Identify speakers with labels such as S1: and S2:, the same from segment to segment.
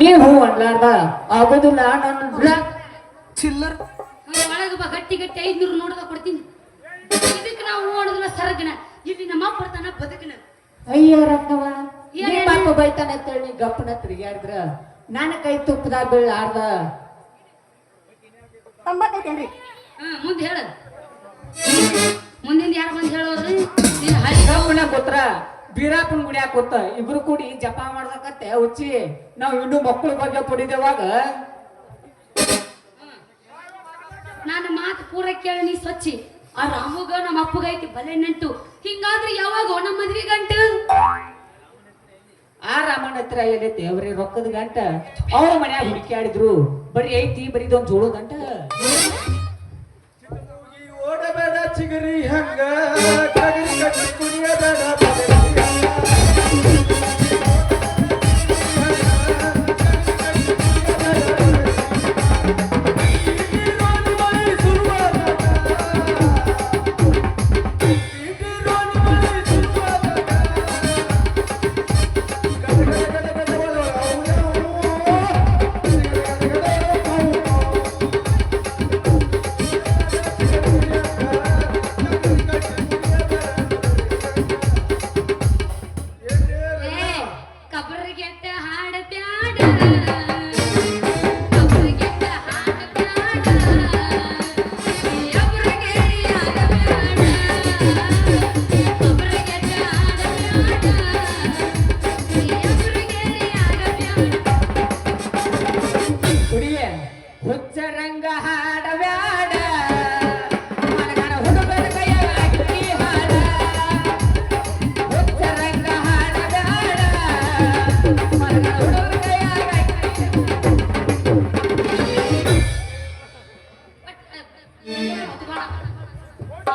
S1: ನೀವು ಹೂ ಅನ್ಲಾರ್ದ? ಆಗೋದಿಲ್ಲ ನನ್ನ
S2: ಚಿಲ್ಲರ್.
S3: ಒಳಗೆ ಬಾ ಗಟ್ಟಿ ಗಟ್ಟಿ ಐದ್ನೂರು ನೋಡದ ಕೊಡ್ತೀನಿ. ಇದಕ್ಕೆ ನಾವು ನೋಡಿದ್ರೆ ಸರಗನ. ಇಲ್ಲಿ ನಮ್ಮ ಬರ್ತಾನ ಬದುಕನ.
S1: ಅಯ್ಯ ರಂಗವ
S3: ಏನ್
S1: ನಿಮ್ಮ ಅಪ್ಪ ಬೈತಾನೆ ಅಂತೇಳಿ ನೀ ಗಪ್ಪನ ತಿರುಗಾಡಿದ್ರ ನಾನು ಕೈ ತುಪ್ಪದಾಗ ಬೀಳಾರ್ದ
S2: ತೊಂಬತ್ತೈತೇನ್ರಿ
S3: ಹಾ ಮುಂದೆ ಹೇಳ. ಮುಂದಿಂದ ಯಾರು ಬಂದು ಹೇಳೋದ್ರಿ ನೀನು ಹಳ್ಳಿ
S1: ಗಪ್ಪನ ಕೂತ್ರ ಬೀರಾಪನ್ ಗುಡಿ ಕೂತ ಇಬ್ರು ಕೂಡಿ ಜಪ ಮಾಡ್ದಕತ್ತೆ ಹುಚ್ಚಿ. ನಾವ್ ಇನ್ನು ಮಕ್ಕಳು ಬಗ್ಗೆ ಪಡಿದೇವಾಗ.
S3: ನಾನು ಮಾತು ಪೂರ ಕೇಳಿ ನೀ ಸ್ವಚ್ಛಿ ಆ ರಾಮುಗ ನಮ್ಮ ಅಪ್ಪಗ ಐತಿ ಬಲೆ ನಂಟು. ಹಿಂಗಾದ್ರೆ ಯಾವಾಗ ನಮ್ಮ ಮದ್ವೆ ಗಂಟ.
S1: ಆ ರಾಮಣ್ಣ ಹತ್ರ ಏನೈತಿ ಅವ್ರಿ ರೊಕ್ಕದ ಗಂಟ. ಅವ್ರ ಮನ್ಯಾಗ ಆಡಿದ್ರು ಬರೀ ಐತಿ ಬರೀ ಇದೊಂದು ಜೋಳು ಗಂಟ.
S2: ಓಡಬೇಡ ಚಿಗರಿ ಹಂಗ.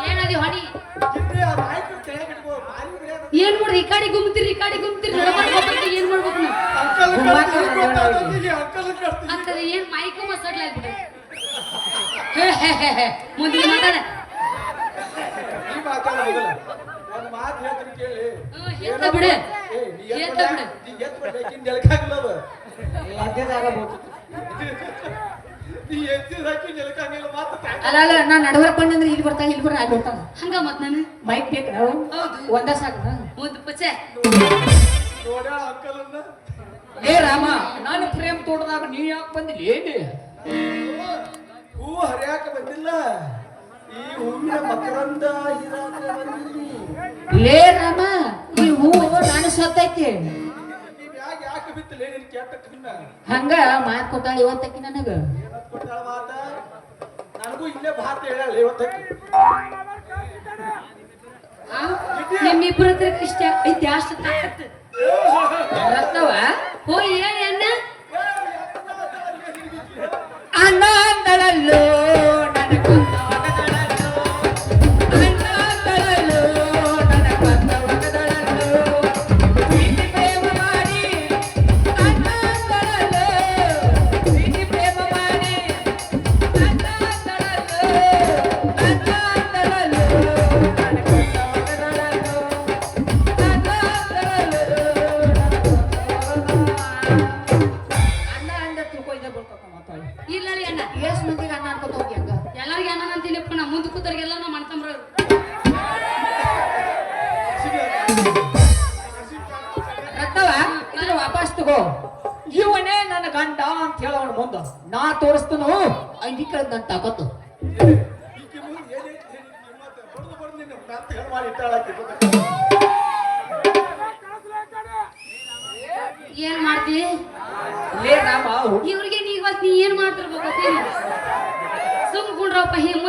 S3: ಏನದಿ
S2: ಬಿಡ್ಯಾದ.
S3: ಏನ್ ಮಾಡ್ರಿ ಈ ಕಡೆ ಗುಮ್ತಿರಿ ಈ ಕಡೆ ಗುಮ್ತಿರಿ ನಡ್ಕೊಂಡ್ ಏನ್ ಮಾಡ್ಬೇಕು ನಾವು ಏನ್ ಮೈಕು ಮಸಾಡ್ಲಾಗ್ಬಿಡ ಮುಂದಿನ ಮಾತಾಡ ಬಿಡು. ಹೇಳ್ತಾ
S2: ಬಿಡ.
S3: ಬಿಡು.
S1: ಅಲ್ಲ ಅಲ್ಲ ನಾ ನಡವರ್ಕ್ ಬಂದಂದ್ರೆ ಇಲ್ಲಿ ಬರ್ತಾ ಇಲ್ಲಿ ಬರ ಅಲ್ಲಿ ಬರ್ತಾನ
S3: ಹಂಗ ಮತ್ ನಾನು?
S1: ಮೈಕ್ ಬೇಕಾ
S3: ಹೌದು.
S1: ಒಂದ ಸಾಕು
S3: ಮುದ್ದು
S2: ಪಚೆ.
S1: ಏ ರಾಮ ನಾನು ಪ್ರೇಮ್ ತೋಟದಾಗ ನೀ ಯಾಕೆ ಬಂದಿಲ್ಲ ಏನಿ?
S2: ಹೂ ಹರಿಯಾಕ ಬಂದಿಲ್ಲ. ಈ ಹೂವಿನ ಮಕರಂದ
S1: ಲೇ ರಾಮ ಈ ಹೂವು ನಾನು ಸತ್ತೈತಿ.
S2: ನೀವ್ ಯಾಕೆ ಯಾಕೆ ಬಿತ್ತಲೇ ನಿನ್ ಕೆಟ್ಟ ಕಣ್ಣ
S1: ಹಂಗ ಮಾತ್ ಕೊಟ್ಟಾಳ ಇವತ್ತಕ್ಕಿ ನನಗ.
S2: ಕೊಟ್ಟಾಳ ಮಾತ? ನನಗೂ ಇಲ್ಲೇ ಭಾರತ ಹೇಳ ಇವತ್ತಕ್ಕೆ.
S3: ನಿಮ್ಮಿಬ್ಬರ ಹತ್ರ ಇಷ್ಟ ಐತಿ ಅಷ್ಟು
S1: ರತ್ನವ?
S3: ಹೋ ಅಣ್ಣ.
S1: ಅಣ್ಣಂದಳಲ್ಲೋ ನನ್ನ ಕೊಂದ
S3: ಮುಂದೆ ಕೂತರಿಗೆಲ್ಲ ನಾ ಮಾಡ್ತಾ
S1: ರತ್ನವ ಇದನ್ನ ವಾಪಸ್ ತಗೋ. ಇವನೇ ನನ್ನ ಗಂಡ ಅಂತ ಹೇಳೋಣ ಮುಂದ. ನಾ ತೋರಿಸ್ತನು? ಅಂಗೀಕರದ್ ನನ್ನ ತಾಕತ್ತು.
S2: ಹೇಳಿ ನಿಮ್ಮ
S3: ಏನ್ ಮಾಡ್ತಿ?
S1: ಲೇ ರಾಮ
S3: ಇವ್ರಿಗೆ ನೀ ನೀ ಏನ್ ಮಾಡ್ತಿರ್ಬೇಕು? ಸುಮ್ ಕುಂಡ್ರಪ್ಪ ಹಿಂಗ್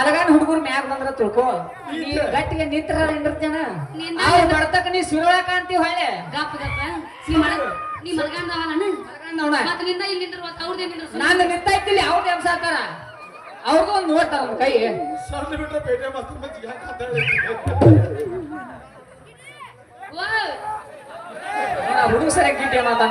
S1: ಮಲಗಾನ ಹುಡುಗರು ಮ್ಯಾಗ ಬಂದ್ರ ತಿಳ್ಕೊ. ನೀ ಗಟ್ಟಿಗೆ ನಿಂತ್ರ ನಿಂದಿರ್ತಾನ?
S3: ನಿಂದ-
S1: ಅವ್ರು ಬರ್ತಕ ನೀ ಸುರುಳಕ ಅಂತೀವಿ ಹೊಳೆ
S3: ಗಪ್ಪ ಗಪ್ಪ ನೀ ನೀ ಮತ್ತ ನಿಂದ ಇಲ್ಲಿ ನಿಂದ್ರ ಅವ್ರದೇ ನಿಂದ್ರ
S1: ನಾನು ನಿಂತೈತಿಲಿ ಅವ್ರು ಎಬ್ಸಾತಾರ ಅವ್ರಿಗೂ ಒಂದು ನೋಡ್ತಾರ ಅವ್ರ ಕೈ.
S2: ಸಣ್ಣ ಬಿಟ್ರೆ ಪೇಟೆ ಮಾಸ್ತರ್ ಮಂದಿಗೆ ಯಾಕೆ ಮಾತಾಡಿ
S1: ಹುಡುಗ ಸರಿಯಾಗಿ ಗಿಟ್ಟೆ ಮಾತಾಡ